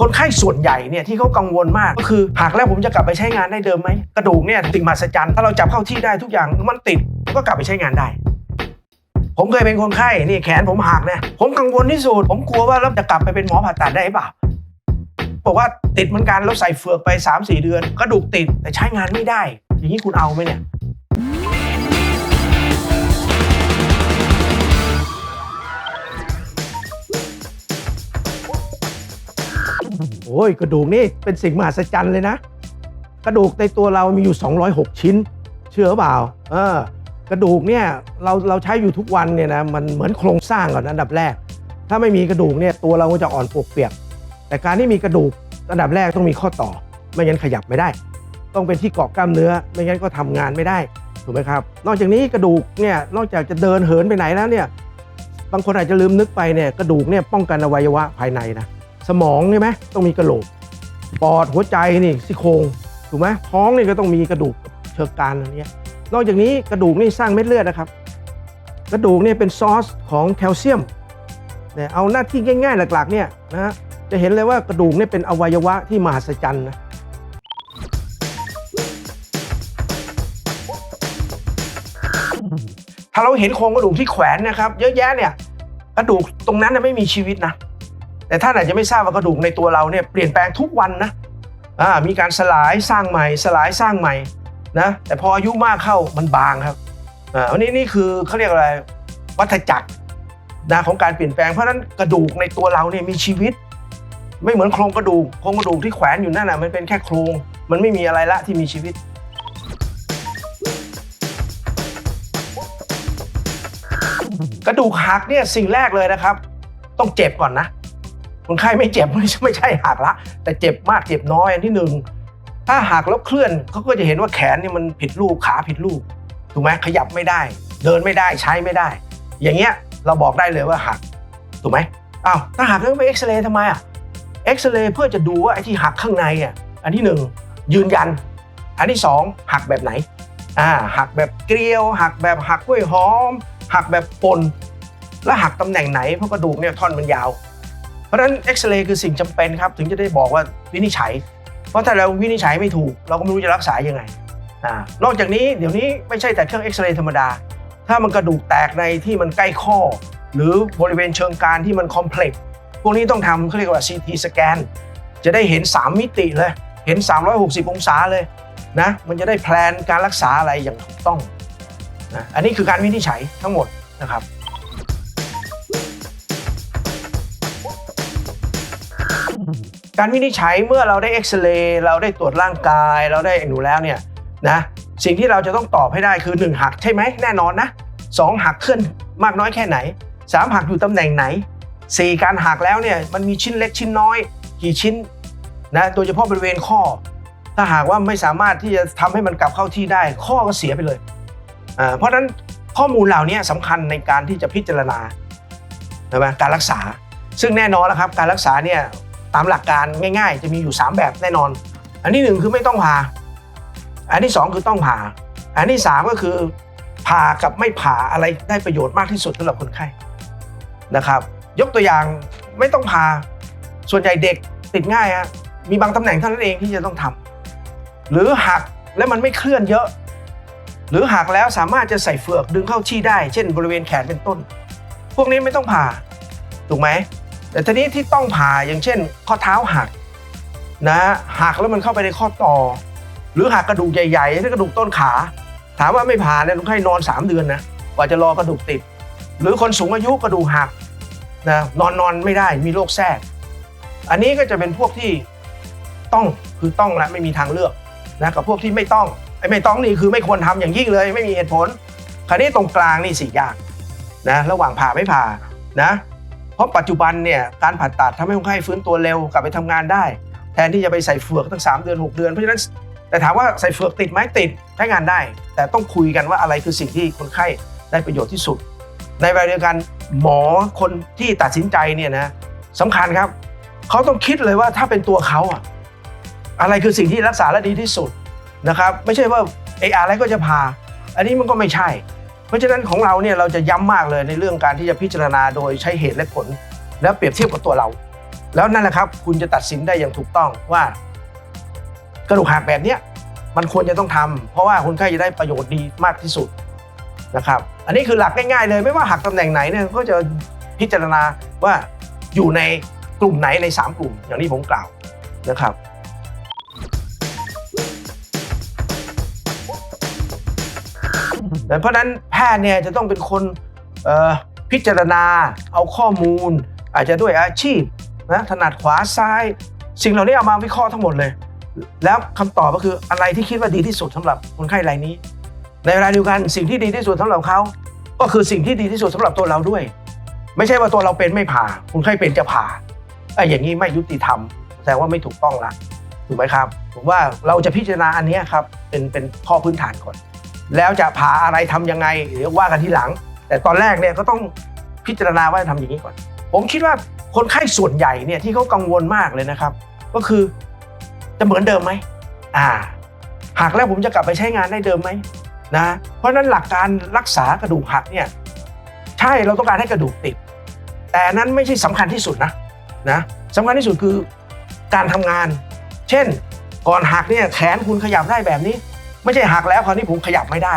คนไข้ส่วนใหญ่เนี่ยที่เขากังวลมากก็คือหักแล้วผมจะกลับไปใช้งานได้เดิมไหมกระดูกเนี่ยสิ่งมหัศจรรย์ถ้าเราจับเข้าที่ได้ทุกอย่างมันติดก็กลับไปใช้งานได้ ผมเคยเป็นคนไข้นี่แขนผมหักเนี่ยผมกังวลที่สุดผมกลัวว่าเราจะกลับไปเป็นหมอผ่าตัดได้หรือเปล่าบอกว่าติดเหมือนกันแล้วใส่เฟือกไป 3-4 เดือน กระดูกติดแต่ใช้งานไม่ได้ อย่างนี้คุณเอาไหมเนี่ย โอ้ยกระดูกนี่เป็นสิ่งมหัศจรรย์เลยนะ กระดูกในตัวเรามีอยู่ 206 ชิ้น เชื่อเปล่าเออกระดูกเนี่ยเราเราใช้อยู่ทุกวันเนี่ยนะมันเหมือนโครงสร้างก่อนอันดับแรก ถ้าไม่มีกระดูกเนี่ยตัวเราก็จะอ่อนปวกเปียก แต่การที่มีกระดูกอันดับแรกต้องมีข้อต่อ ไม่งั้นขยับไม่ได้ ต้องเป็นที่เกาะกล้ามเนื้อ ไม่งั้นก็ทำงานไม่ได้ถูกไหมครับ นอกจากนี้กระดูกเนี่ยนอกจากจะเดินเหินไปไหนแล้วเนี่ยบางคนอาจจะลืมนึกไปเนี่ยกระดูกเนี่ยป้องกันอวัยวะภายในนะ สมองใช่ไหมต้องมีกระโหลก ปอดหัวใจนี่ซี่โครงถูกไหมท้องนี่ก็ต้องมีกระดูกเชิงกรานอันเนี้ยนอกจากนี้กระดูกนี่สร้างเม็ดเลือดนะครับ กระดูกนี่เป็นซอสของแคลเซียมเนี่ยเอาหน้าที่ง่ายๆ หลักๆเนี่ยนะฮะจะเห็นเลยว่ากระดูกนี่เป็นอวัยวะที่มหัศจรรย์นะถ้าเราเห็นโครงกระดูกที่แขวนนะครับ เยอะแยะเนี่ยกระดูกตรงนั้นไม่มีชีวิตนะ แต่ท่านอาจจะไม่ทราบว่ากระดูกในตัวเราเนี่ยเปลี่ยนแปลงทุกวันนะมีการสลายสร้างใหม่ สลายสร้างใหม่นะแต่พออายุมากเข้ามันบางครับอันนี้นี่คือเขาเรียกอะไรวัฏจักรนะของการเปลี่ยนแปลงเพราะฉะนั้นกระดูกในตัวเราเนี่ยมีชีวิต ไม่เหมือนโครงกระดูกโครงกระดูกที่แขวนอยู่นั่นน่ะมันเป็นแค่โครงมันไม่มีอะไรละที่มีชีวิตกระดูกหักเนี่ยสิ่งแรกเลยนะครับ ต้องเจ็บก่อนนะ คนไข้ไม่เจ็บไม่ใช่ไม่ใช่หักละ แต่เจ็บมากเจ็บน้อยอันที่หนึ่งถ้าหักแล้วเคลื่อนเขาก็จะเห็นว่าแขนนี่มันผิดรูปขาผิดรูปถูกไหมขยับไม่ได้ เดินไม่ได้ใช้ไม่ได้ อย่างเงี้ยเราบอกได้เลยว่าหักถูกไหมอ้าวถ้าหักแล้วไปเอ็กซเรย์ทำไมอะเอ็กซเรย์เพื่อจะดูว่าไอ้ที่หักข้างในอะอันที่หนึ่งยืนยัน อันที่สองหักแบบไหนอ่าหักแบบเกลียว หักแบบหักกล้วยหอม หักแบบปนแล้วหักตำแหน่งไหนเพราะกระดูกเนี่ยท่อนมันยาว ราะฉะนั้นเอ็กซเรย์คือสิ่งจำเป็นครับ ถึงจะได้บอกว่าวินิจฉัย เพราะถ้าเราวินิจฉัยไม่ถูก เราก็ไม่รู้จะรักษายังไงนอกจากนี้เดี๋ยวนี้ไม่ใช่แต่เครื่องเอ็กซเรย์ธรรมดา ถ้ามันกระดูกแตกในที่มันใกล้ข้อ หรือบริเวณเชิงกรานที่มันคอมเพล็กซ์พวกนี้ต้องทำเขาเรียกว่า CT สแกนจะได้เห็น 3 มิติเลย เห็น 360 องศาเลยนะมันจะได้แพลนการรักษาอะไรอย่างถูกต้องนะอันนี้คือการวินิจฉัยทั้งหมดนะครับ การวินิจฉัยเมื่อเราได้เอ็กซเรย์เราได้ตรวจร่างกาย เราได้หนูแล้วเนี่ยนะสิ่งที่เราจะต้องตอบให้ได้คือ 1 หักใช่ไหมแน่นอนนะสองหักเคลื่อนมากน้อยแค่ไหน 3 หักอยู่ตำแหน่งไหน 4 การหักแล้วเนี่ยมันมีชิ้นเล็กชิ้นน้อย กี่ชิ้นนะโดยเฉพาะบริเวณข้อ ถ้าหากว่าไม่สามารถที่จะทำให้มันกลับเข้าที่ได้ ข้อก็เสียไปเลยอ่าเพราะฉะนั้นข้อมูลเหล่านี้สำคัญในการที่จะพิจารณาใช่ไหมการรักษา ซึ่งแน่นอนแล้วครับการรักษาเนี่ย ตามหลักการง่าย ๆ จะมีอยู่ 3 แบบแน่นอน อันที่ 1 คือไม่ต้องผ่า อันที่ 2 คือต้องผ่า อันที่ 3 ก็คือผ่ากับไม่ผ่าอะไรได้ประโยชน์มากที่สุดสำหรับคนไข้นะครับ ยกตัวอย่างไม่ต้องผ่าส่วนใหญ่เด็กติดง่ายฮะมีบางตำแหน่งเท่านั้นเองที่จะต้องทำหรือหักแล้วมันไม่เคลื่อนเยอะ หรือหักแล้วสามารถจะใส่เฟือกดึงเข้าที่ได้ เช่น บริเวณแขนเป็นต้น พวกนี้ไม่ต้องผ่าถูกไหม แต่ทีนี้ที่ต้องผ่าอย่างเช่น ข้อเท้าหักนะหักแล้วมันเข้าไปในข้อต่อ หรือหักกระดูกใหญ่ๆที่กระดูกต้นขา ถามว่าไม่ผ่าเนี่ยต้องให้นอน 3 เดือนนะกว่าจะรอกระดูกติด หรือคนสูงอายุกระดูกหักนะนอนนอนไม่ได้มีโรคแทรก อันนี้ก็จะเป็นพวกที่ต้องคือต้องและไม่มีทางเลือกนะกับพวกที่ไม่ต้องไอ้ไม่ต้องนี่คือไม่ควรทำอย่างยิ่งเลย ไม่มีเหตุผล คราวนี้ตรงกลางนี่สี่อย่างนะระหว่างผ่าไม่ผ่านะ เพราะปัจจุบันเนี่ยการผ่าตัดทำให้คนไข้ฟื้นตัวเร็วกลับไปทำงานได้ แทนที่จะไปใส่เฟือกตั้ง 3 เดือน 6 เดือนเพราะฉะนั้นแต่ถามว่าใส่เฟือกติดไหมติดใช้งานได้ แต่ต้องคุยกันว่าอะไรคือสิ่งที่คนไข้ได้ประโยชน์ที่สุด ในเวลาเดียวกันหมอคนที่ตัดสินใจเนี่ยนะสำคัญครับเขาต้องคิดเลยว่าถ้าเป็นตัวเขาอะอะไรคือสิ่งที่รักษาและดีที่สุดนะครับ ไม่ใช่ว่าเอออะไรก็จะพา อันนี้มันก็ไม่ใช่ เพราะฉะนั้นของเราเนี่ยเราจะย้ำมากเลยในเรื่องการที่จะพิจารณาโดยใช้เหตุและผล และเปรียบเทียบกับตัวเรา แล้วนั่นแหละครับ คุณจะตัดสินได้อย่างถูกต้องว่า กระดูกหักแบบเนี้ยมันควรจะต้องทำเพราะว่าคนไข้จะได้ประโยชน์ดีมากที่สุดนะครับ อันนี้คือหลักง่ายๆเลยไม่ว่าหักตำแหน่งไหนเนี่ยก็จะพิจารณาว่าอยู่ในกลุ่มไหนใน 3 กลุ่ม อย่างที่ผมกล่าวนะครับ เพราะฉะนั้นแพทย์เนี่ยจะต้องเป็นคนพิจารณาเอาข้อมูล อาจจะด้วยอาชีพนะถนัดขวาซ้าย สิ่งเหล่านี้เอามาวิเคราะห์ทั้งหมดเลย แล้วคำตอบก็คืออะไรที่คิดว่าดีที่สุดสำหรับคนไข้รายนี้ ในเวลาเดียวกันสิ่งที่ดีที่สุดสำหรับเขาก็คือสิ่งที่ดีที่สุดสำหรับตัวเราด้วย ไม่ใช่ว่าตัวเราเป็นไม่ผ่าคนไข้เป็นจะผ่าไอ้อย่างนี้ไม่ยุติธรรมแสดงว่าไม่ถูกต้องละถูกไหมครับผมว่าเราจะพิจารณาอันนี้ครับเป็นเป็นข้อพื้นฐานก่อน แล้วจะผ่าอะไรทำยังไงเดี๋ยวว่ากันทีหลัง แต่ตอนแรกเนี่ยก็ต้องพิจารณาว่าจะทำอย่างนี้ก่อน ผมคิดว่าคนไข้ส่วนใหญ่เนี่ยที่เขากังวลมากเลยนะครับ ก็คือจะเหมือนเดิมไหมอ่าหักแล้วผมจะกลับไปใช้งานได้เดิมไหมนะเพราะฉะนั้นหลักการรักษากระดูกหักเนี่ยใช่เราต้องการให้กระดูกติด แต่นั้นไม่ใช่สำคัญที่สุดนะนะสำคัญที่สุดคือการทำงาน เช่น ก่อนหักเนี่ยแขนคุณขยับได้แบบนี้ ไม่ใช่หักแล้วคราวนี้ผมขยับไม่ได้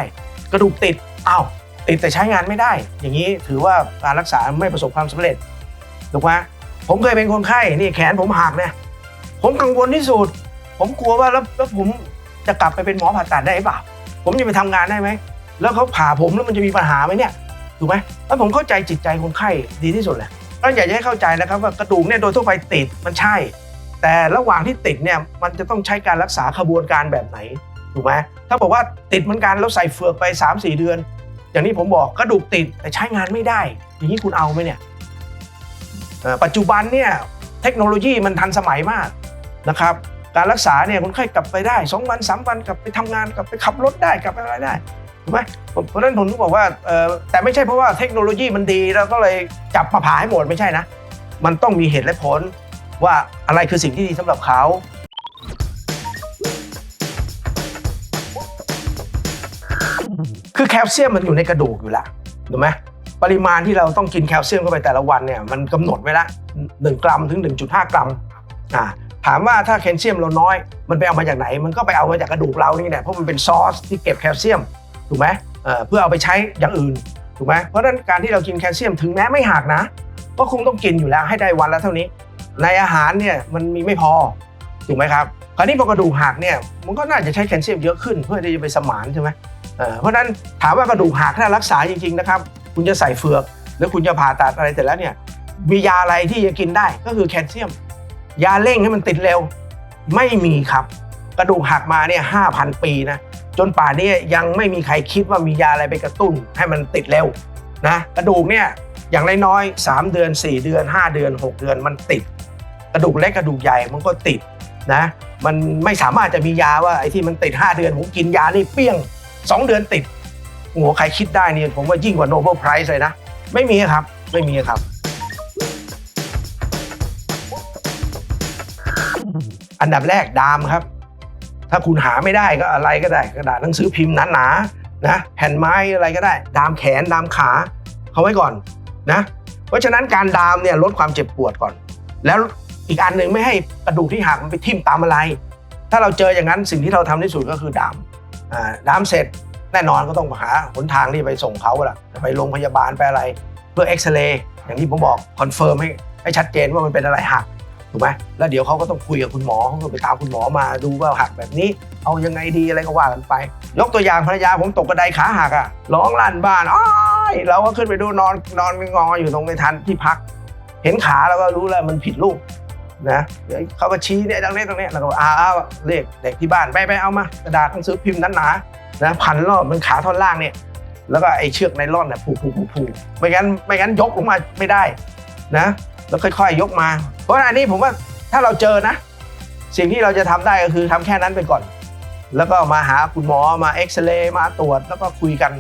กระดูกติดอ้าวติดแต่ใช้งานไม่ได้ อย่างนี้ถือว่าการรักษาไม่ประสบความสำเร็จถูกไหมผมเคยเป็นคนไข้นี่แขนผมหักเนี่ยผมกังวลที่สุด ผมกลัวว่าแล้วแล้วผมจะกลับไปเป็นหมอผ่าตัดได้หรือเปล่าผมจะไปทำงานได้ไหมแล้วเขาผ่าผมแล้วมันจะมีปัญหาไหมเนี่ยถูกไหมแล้วผมเข้าใจจิตใจคนไข้ดีที่สุดเลยก็อยากจะให้เข้าใจนะครับว่ากระดูกเนี่ยโดยทั่วไปติดมันใช่ แต่ระหว่างที่ติดเนี่ยมันจะต้องใช้การรักษาขบวนการแบบไหน ถูกไหมถ้าบอกว่าติดเหมือนกันแล้วใส่เฟือกไป 3-4 เดือน อย่างที่ผมบอกกระดูกติดแต่ใช้งานไม่ได้ อย่างนี้คุณเอาไหมเนี่ยปัจจุบันเนี่ยเทคโนโลยีมันทันสมัยมากนะครับการรักษาเนี่ยคนไข้กลับไปได้2วัน3วันกลับไปทำงานกลับไปขับรถได้กลับไปอะไรได้ถูกไหมเพราะนั้นผมถึงบอกว่าแต่ไม่ใช่เพราะว่าเทคโนโลยีมันดีแล้วก็เลยจับมาผ่าให้หมดไม่ใช่นะ มันต้องมีเหตุและผลว่าอะไรคือสิ่งที่ดีสำหรับเขา คือแคลเซียมมันอยู่ในกระดูกอยู่แล้วถูกไหมปริมาณที่เราต้องกินแคลเซียมเข้าไปแต่ละวันเนี่ยมันกำหนดไว้ละ1กรัมถึง 1.5 กรัมอ่าถามว่าถ้าแคลเซียมเราน้อย มันไปเอามาจากไหน มันก็ไปเอามาจากกระดูกเรานี่แหละเพราะมันเป็นซอสที่เก็บแคลเซียมถูกไหมเอ่อเพื่อเอาไปใช้อย่างอื่นถูกไหมเพราะฉะนั้นการที่เรากินแคลเซียมถึงแม้ไม่หักนะ ก็คงต้องกินอยู่แล้วให้ได้วันละเท่านี้ ในอาหารเนี่ยมันมีไม่พอถูกไหมครับคราวนี้พอกระดูกหักเนี่ยมันก็น่าจะใช้แคลเซียมเยอะขึ้นเพื่อที่จะไปสมานใช่ไหม เพราะฉะนั้นถามว่ากระดูกหักถ้ารักษาจริงๆนะครับ คุณจะใส่เฟือก แล้วคุณจะผ่าตัดอะไรเสร็จแล้วเนี่ยมียาอะไรที่จะกินได้ก็คือแคลเซียม ยาเร่งให้มันติดเร็ว ไม่มีครับ กระดูกหักมาเนี่ยห้าพันปีนะจนป่านนี้ยังไม่มีใครคิดว่ามียาอะไรไปกระตุ้นให้มันติดเร็วนะกระดูกเนี่ยอย่างน้อยๆ3เดือน 4 เดือน 5 เดือน 6 เดือนมันติด กระดูกเล็กกระดูกใหญ่มันก็ติดนะมันไม่สามารถจะมียาว่าไอ้ที่มันติด 5 เดือนผมกินยานี่เปี้ยง 2 เดือนติดโอ้โหใครคิดได้เนี่ยผมว่ายิ่งกว่าโนเบิลไพรส์เลยนะ ไม่มีครับ ไม่มีครับ อันดับแรกดามครับ ถ้าคุณหาไม่ได้ก็อะไรก็ได้ กระดาษหนังสือพิมพ์หนาๆนะแผ่นไม้อะไรก็ได้ ดามแขนดามขาเขาไว้ก่อนนะ เพราะฉะนั้นการดามเนี่ยลดความเจ็บปวดก่อน แล้วอีกอันหนึ่งไม่ให้กระดูกที่หักมันไปทิ่มตามอะไร ถ้าเราเจออย่างนั้นสิ่งที่เราทำที่สุดก็คือดามดามเสร็จ แน่นอนก็ต้องหาหนทางที่ไปส่งเขาละจะไปโรงพยาบาลไปอะไร เพื่อเอ็กซเรย์อย่างที่ผมบอกคอนเฟิร์มให้ให้ชัดเจนว่ามันเป็นอะไรหักถูกไหมแล้วเดี๋ยวเขาก็ต้องคุยกับคุณหมอเขาก็ไปตามคุณหมอมาดูว่าหักแบบนี้ เอายังไงดีอะไรก็ว่ากันไป ยกตัวอย่างภรรยาผมตกกระไดขาหักอะร้องลั่นบ้านอ้ายเราก็ขึ้นไปดูนอนนอนงออยู่ตรงในทันที่พัก เห็นขาแล้วก็รู้แล้วมันผิดลูกนะเดี๋ยวเขาก็ชี้เนี่ยตรงนี้ตรงนี้แล้วก็อ้าวเรียกเด็กที่บ้านไปไปเอามากระดาษหนังสือพิมพ์นั้นหนา นะพันรอบมันขาท่อนล่างเนี่ย แล้วก็ไอ้เชือกไนล่อนเนี่ยผูกผูกผูกผูกไม่งั้นไม่งั้นยกลงมาไม่ได้นะ แล้วค่อยๆยกมา เพราะอันนี้ผมว่าถ้าเราเจอนะ สิ่งที่เราจะทำได้ก็คือทำแค่นั้นไปก่อน แล้วก็มาหาคุณหมอมาเอ็กซเรย์มาตรวจแล้วก็คุยกัน